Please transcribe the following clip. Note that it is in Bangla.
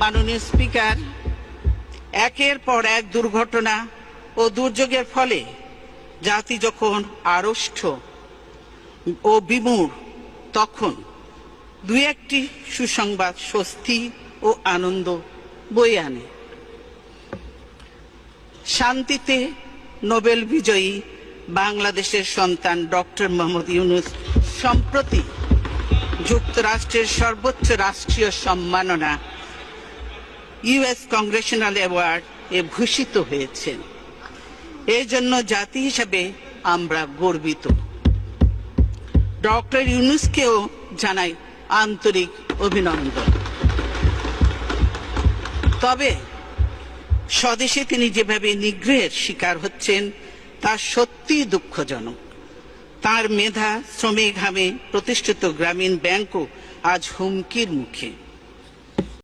মাননীয় স্পিকার, একের পর এক দুর্ঘটনা ও দুর্যোগের ফলে জাতি যখন আড়ষ্ট ও বিমূঢ়, তখন দুই একটি সুসংবাদ স্বস্তি ও আনন্দ বয়ে আনে। শান্তিতে নোবেল বিজয়ী বাংলাদেশের সন্তান ডক্টর মোহাম্মদ ইউনুস সম্প্রতি যুক্তরাষ্ট্রের সর্বোচ্চ রাষ্ট্রীয় সম্মাননা ইউএস কংগ্রেশনাল অ্যাওয়ার্ড এ ভূষিত হয়েছেন। জন্য জাতি হিসাবে আমরা গর্বিত। ডক্টর ইউনুসকেও জানাই আন্তরিক অভিনন্দন। তবে স্বদেশে তিনি যেভাবে নিগ্রহের শিকার হচ্ছেন, তা সত্যিই দুঃখজনক। তার মেধা শ্রমে ঘামে প্রতিষ্ঠিত গ্রামীণ ব্যাংকও আজ হুমকির মুখে।